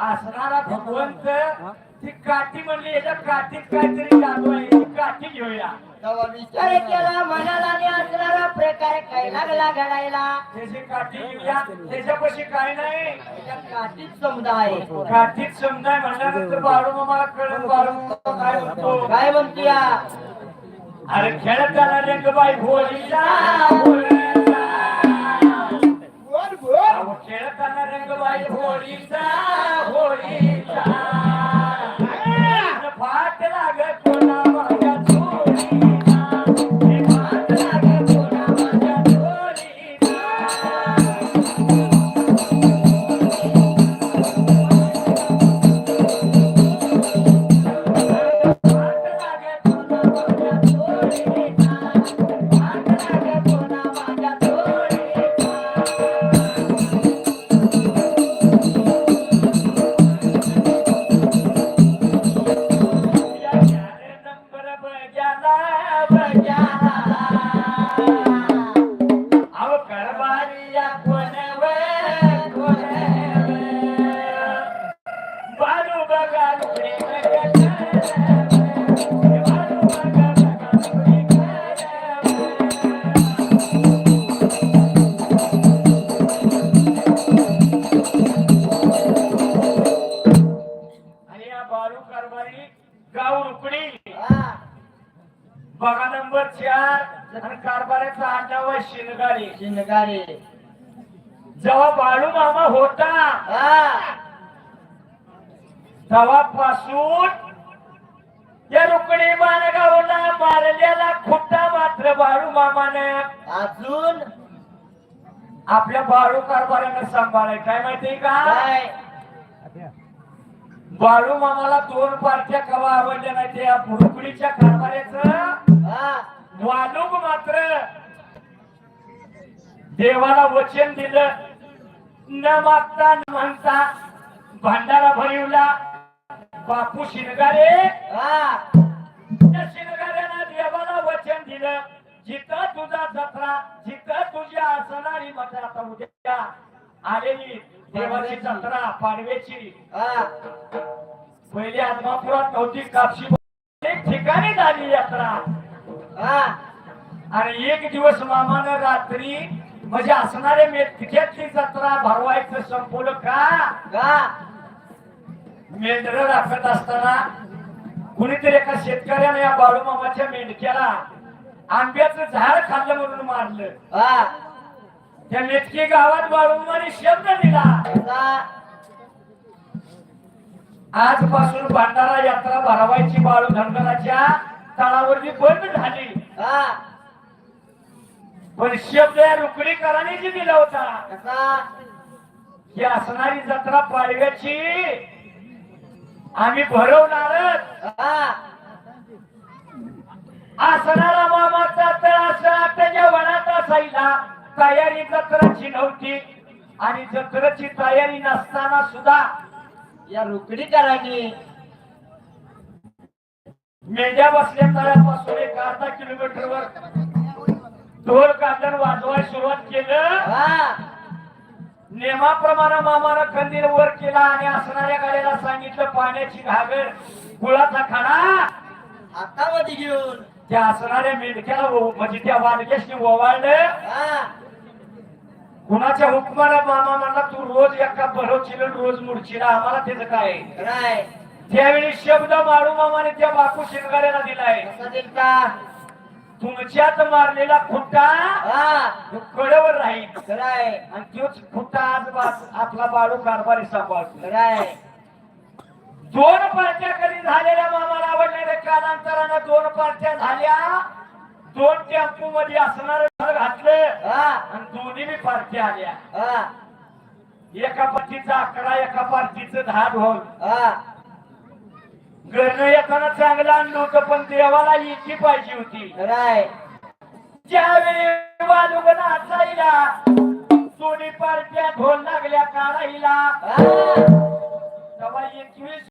असणारा भगवंत ती काठी म्हणली याच्या काठीत काहीतरी जादू आहे ती काठी घेऊया. तेव्हा विचार केला मनाला आणि असणारा प्रकार काय लागला घडायला? त्याची काठी घेऊया. त्याच्यापाशी काय नाही. त्याच्या काठीत समुदाय काठीत समजाय म्हणल्यानंतर बाळू मामाला कळलं बाळू मामा काय म्हणतो? काय म्हणतीया? अरे खेळत जाणार रंगबाई होळीचा बघा नंबर चार आणि कारभाराचा आठावा शिनगारी. शिनगारी. जेव्हा बाळू मामा होता तेव्हापासून या रुकडी मानगावला मारलेला खुट्टा मात्र बाळू मामानं. अजून? आपल्या बाळू कारभारानं सांभाळाय काय माहितीये का? बाळू मामाला दोन पार्ट्या कवा आवडल्या नाही त्या रुकडीच्या कारभाराचं? हा. वालुक मात्र देवाला वचन दिलं. न मागता न म्हणता भांडारा भरिवला. बापू शिनगारे हा. त्या शिनगाऱ्यानं देवाला वचन दिलं. जिथं तुझा जत्रा जिथं तुझी असणारी मजा आता उद्या आलेली. देवाची जत्रा पाडव्याची. पहिली आदमापुरात नव्हती कापशी एक ठिकाणी झाली यात्रा. हा. आणि एक दिवस मामानं रात्री म्हणजे असणारे मेथक्यातली जत्रा भरवायचं संपवलं का? का? मेंढर राखत असताना कुणीतरी एका शेतकऱ्याने या बाळूमामाच्या मेंढक्याला आंब्याचं झाड खाल्लं म्हणून मारलं. हा. त्या मेथकी गावात बाळूमाने शब्द दिला. हा आजपासून भांडारा यात्रा भरवायची बाळू धनगराच्या तळावरती बंद झाली. हा. पण शब्द या रुकडीकरांनी जी दिला होता ही असणारी जत्रा पाडव्याची आम्ही भरवणारच. हा असणारा मामाचा असा त्याच्या वनात असायला तयारी जत्राची नव्हती. आणि जत्रेची तयारी नसताना सुद्धा या रुकडीकरांनी मेंढ्या बसल्या तळ्यापासून एक अर्धा किलोमीटरवर ढोल कांदन वाजवाय सुरुवात केलं. हा. नेमाप्रमाणे मामानं खंदीर वर केला आणि असणाऱ्या गाड्याला सांगितलं पाण्याची घागर गुळाचा खाडा हातामध्ये घेऊन. त्या असणाऱ्या मेंढक्याला म्हणजे त्या वाडग्याशी ओवाळलं. कुणाच्या हुकमाला मामा म्हणला तू रोज एका भरवशील रोज मुडशील आम्हाला त्याचं काय? त्यावेळी शब्द माळू मामाने त्या बापू शिंगाऱ्याला दिलाय. दिलता? तुमच्यात मारलेला खुट्टा हा. तो कडेवर राहील. आणि तोच खुट्टा आज आपला बाळू कारभारी सांभाळतो. दोन पार्ट्या कधी झालेल्या मामाला आवडलेल्या कालांतरानं दोन पार्ट्या झाल्या. दोन टेम्पो मध्ये असणार घातलं. हा. आणि दोन्ही बी पार्ट्या आल्या. हा. एका पार्टीचा अकरा एका पार्टीचं दहा ढोल. हा. घरनं येताना चांगलं आणलं होतं पण देवाला इतकी पाहिजे होती. राय ज्यावेळी वालुग नाचायला दोन्ही पार्ट्या ढोल लागल्या काढायला. तेव्हा एकवीस